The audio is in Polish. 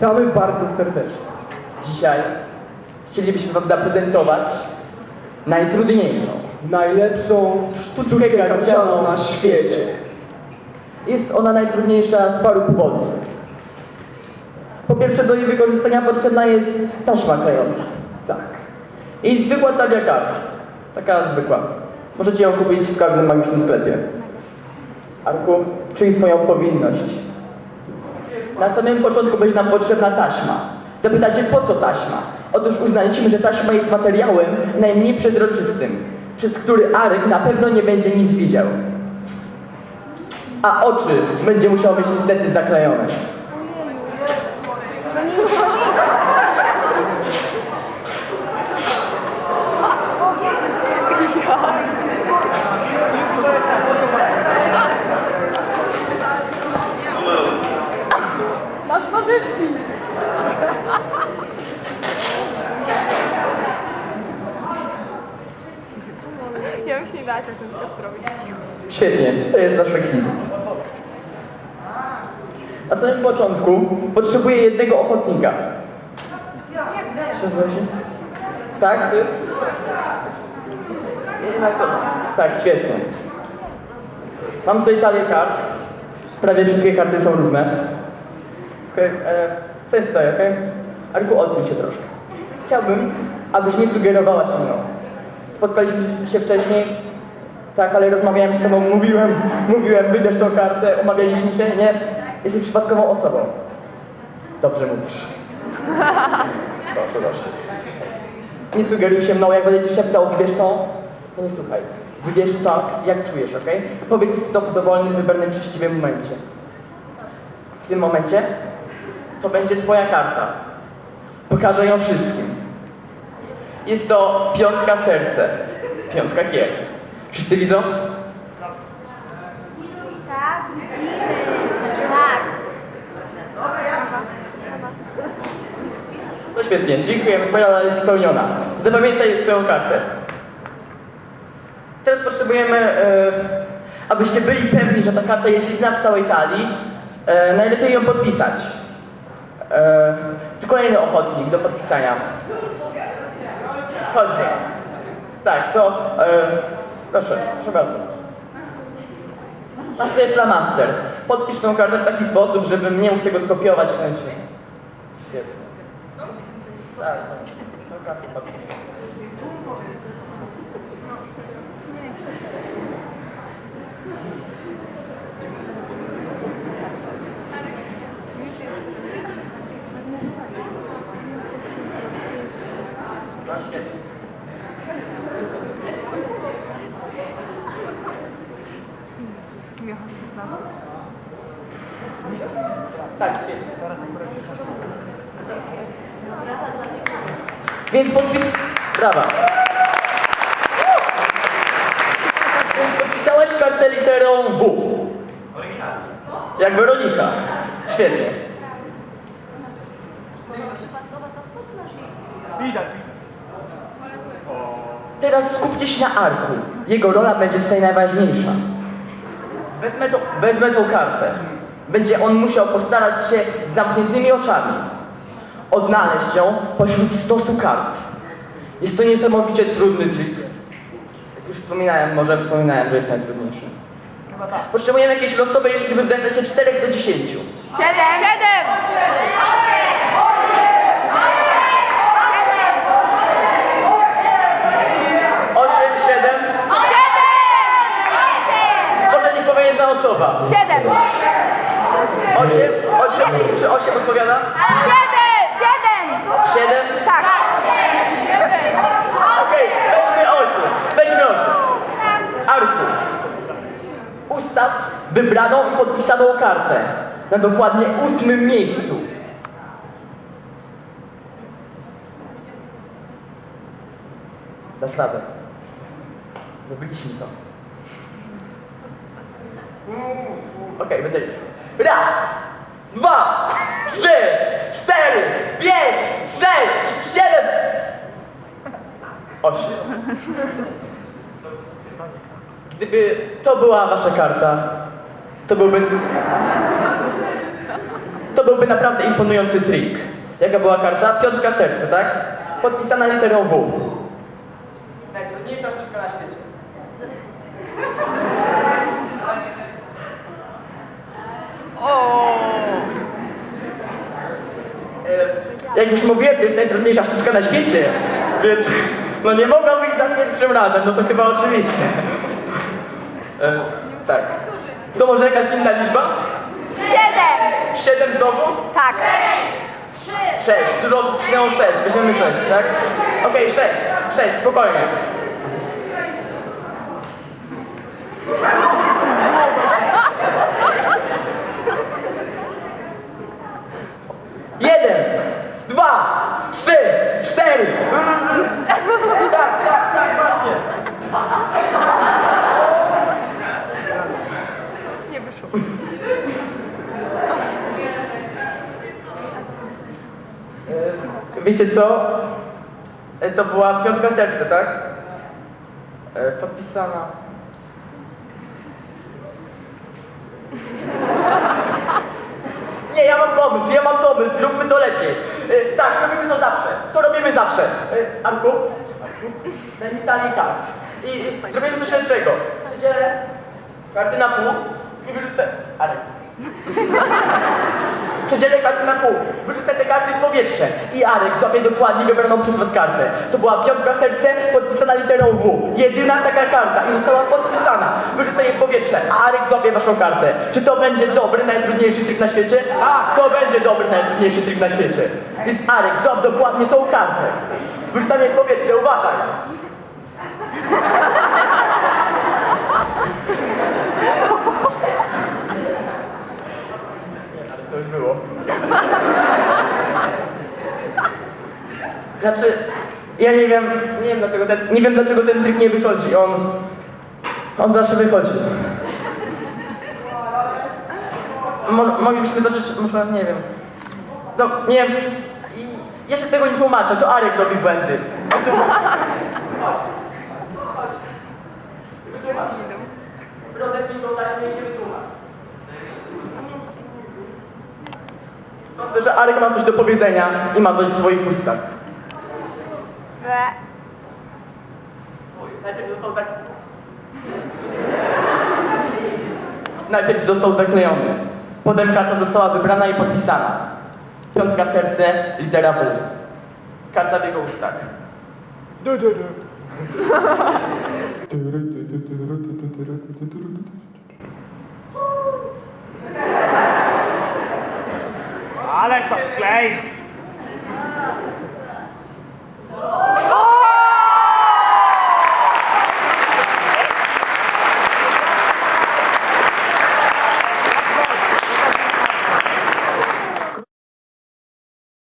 Witamy bardzo serdecznie. Dzisiaj chcielibyśmy Wam zaprezentować najtrudniejszą. Najlepszą sztuczkę karcianą na świecie. Jest ona najtrudniejsza z paru powodów. Po pierwsze, do jej wykorzystania potrzebna jest taśma klejąca. Tak. I zwykła talia kart. Taka zwykła. Możecie ją kupić w każdym magicznym sklepie. Arku, czyń swoją powinność. Na samym początku będzie nam potrzebna taśma. Zapytacie, po co taśma? Otóż uznaliśmy, że taśma jest materiałem najmniej przezroczystym, przez który Arek na pewno nie będzie nic widział. A oczy będzie musiał mieć niestety zaklejone. Masz pożywki. Zrobić. Świetnie, to jest nasz rekwizyt. Na samym początku potrzebuję jednego ochotnika. Przepraszam. Tak. Tak, świetnie. Mam tutaj talię kart. Prawie wszystkie karty są różne. Skoro, e, Stań tutaj, okej? Arku, odsuń się troszkę. Chciałbym, abyś nie sugerowała się mną. Spotkaliśmy się wcześniej, tak, ale rozmawiałem z tobą, mówiłem, mówiłem, wybierz tą kartę, umawialiśmy się, nie? Jesteś przypadkową osobą. Dobrze mówisz. Proszę, proszę. Nie sugeruj się mną, jak będę cię szeptał, wybierz to, to nie słuchaj. Wybierz tak, jak czujesz, okej? Powiedz stop w dowolnym, wybranym, szczęśliwym momencie. W tym momencie to będzie twoja karta. Pokażę ją wszystkim. Jest to piątka serce. Piątka gier. Wszyscy widzą? Tak. Tak. No świetnie, dziękujemy. Twoja rola jest spełniona. Zapamiętaj swoją kartę. Teraz potrzebujemy, e, abyście byli pewni, że ta karta jest jedna w całej talii. E, najlepiej ją podpisać. E, kolejny ochotnik do podpisania. Chodźmy. Tak, to... E, proszę, proszę bardzo. Masz tutaj flamaster. Podpisz tą kartę w taki sposób, żebym nie mógł tego skopiować w sensie. Świetnie. Tak, tą kartę podpisz. No świetnie. Tak, świetnie. Więc podpis... Brawa. Więc podpisałaś kartę literą W. Jak Weronika. Świetnie. Teraz skupcie się na Arku. Jego rola będzie tutaj najważniejsza. Wezmę, to, wezmę tą kartę. Będzie on musiał postarać się z zamkniętymi oczami odnaleźć ją pośród stosu kart. Jest to niesamowicie trudny trik. Jak już wspominałem, może wspominałem, że jest najtrudniejszy. Tak. Potrzebujemy jakiejś losowej liczby w zakresie 4 do 10. 7! 7! Jedna osoba. Siedem. Osiem, osiem, czy osiem odpowiada? Siedem. Siedem. Siedem? Tak. Okej, weźmy osiem. Weźmy osiem. Arku, ustaw wybraną i podpisaną kartę na dokładnie ósmym miejscu. Dasz radę. Zrobiliśmy to. Okej, będę liczył. Raz, dwa, trzy, cztery, pięć, sześć, siedem, osiem. Gdyby to była wasza karta, to byłby... to byłby naprawdę imponujący trik. Jaka była karta? Piątka serce, tak? Podpisana literą W. Najtrudniejsza sztuczka na świecie. E, Jak już mówiłem, to jest najtrudniejsza sztuczka na świecie, więc no nie mogła być za pierwszym razem, no to chyba oczywiste. E, tak. To może jakaś inna liczba? Siedem. Siedem znowu? Tak. Sześć. Dużo osób przyjęło sześć. Weźmiemy sześć, tak? Okej, sześć. Sześć, spokojnie. Jeden, dwa, trzy, cztery. Tak, tak, tak, właśnie. Nie wyszło. Wiecie co? E, To była piątka serce, tak? E, Podpisana. Nie, ja mam pomysł, ja mam pomysł, zróbmy to lepiej. E, Tak, robimy to zawsze, to robimy zawsze. Arku, daj mi talię kart. I, I zrobimy coś lepszego. Przydzielę karty na pół i wyrzucę... Arek. Przedzielę karty na pół, wyrzucę te karty w powietrze i Arek złapie dokładnie wybraną przez was kartę. To była piątka serce podpisana literą W. Jedyna taka karta i została podpisana. Wyrzucę je w powietrze, a Arek złapie waszą kartę. Czy to będzie dobry, najtrudniejszy trik na świecie? A, to będzie dobry, najtrudniejszy trik na świecie. Więc Arek, złap dokładnie tą kartę. Wyrzucanie w powietrze, uważaj. Nie, ale to już było. Znaczy, ja nie wiem, nie wiem dlaczego ten, nie wiem dlaczego ten trik nie wychodzi. On, on zawsze wychodzi. Mo, moglibyśmy zacząć, może nie wiem. No, nie wiem. Ja się z tego nie tłumaczę, to Arek robi błędy. Wytłumacz. Rozepnij go taśmę i się wytłumacz. Sądzę, że Arek ma coś do powiedzenia i ma coś w swoich ustach. We. Najpierw został zak... Najpierw został zaklejony. Potem karta została wybrana i podpisana. Piątka serce, litera W. Karta w jego ustach. Ależ Alex, subscribe. Oh,